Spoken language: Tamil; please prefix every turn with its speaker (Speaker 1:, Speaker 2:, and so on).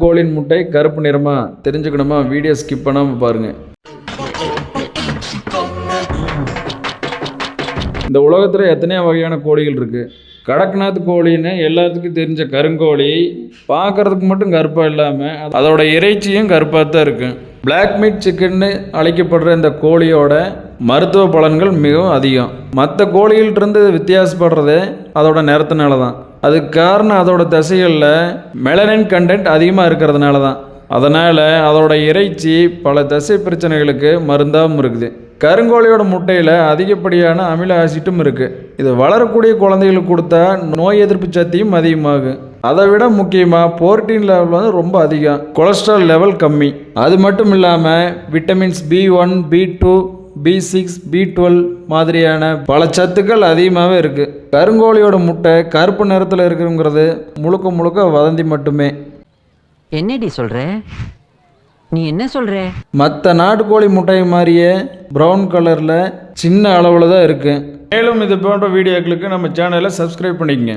Speaker 1: கோழியின் முட்டை கருப்பு நிறமா தெரிஞ்சுக்கணுமா? வீடியோ ஸ்கிப் பண்ணாமல் பாருங்கள் இந்த உலகத்தில் எத்தனையோ வகையான கோழிகள் இருக்குது கடக்நாத் கோழின்னு எல்லாத்துக்கும் தெரிஞ்ச கருங்கோழி பார்க்கறதுக்கு மட்டும் கருப்பாக இல்லாமல் அதோட இறைச்சியும் கருப்பாக தான் இருக்கும் பிளாக் மீட் சிக்கன்னு அழைக்கப்படுற இந்த கோழியோட மருத்துவ பலன்கள் மிகவும் அதிகம். மற்ற கோழிகள்ட்டிருந்து வித்தியாசப்படுறது அதோட நிறத்தினால தான். அதுக்கு காரணம் அதோட தசைகளில் மெலனின் கண்டென்ட் அதிகமாக இருக்கிறதுனால தான். அதனால் அதோட இறைச்சி பல தசை பிரச்சனைகளுக்கு மருந்தாகவும் இருக்குது. கருங்கோழியோட முட்டையில் அதிகப்படியான அமில ஆசிட்டும் இருக்குது இது வளரக்கூடிய குழந்தைகளுக்கு கொடுத்தா நோய் எதிர்ப்பு சக்தியும் அதிகமாகும். அதை விட முக்கியமாக புரோட்டீன் லெவல் வந்து ரொம்ப அதிகம். கொலஸ்ட்ரால் லெவல் கம்மி. அது மட்டும் இல்லாமல் vitamins B one B two B six B twelve மாதிரியான பல சத்துக்கள் அதிகமாகவே இருக்குது கருங்கோழியோட முட்டை கருப்பு நிறத்தில் இருக்குங்கிறது முழுக்க முழுக்க வதந்தி மட்டுமே.
Speaker 2: என்னடி சொல்ற? நீ என்ன சொல்ற?
Speaker 1: மற்ற நாட்டுக்கோழி முட்டை மாதிரியே ப்ரௌன் கலரில் சின்ன அளவில் தான் இருக்குது மேலும் இது போன்ற வீடியோக்களுக்கு நம்ம சேனலை சப்ஸ்கிரைப் பண்ணிக்கங்க.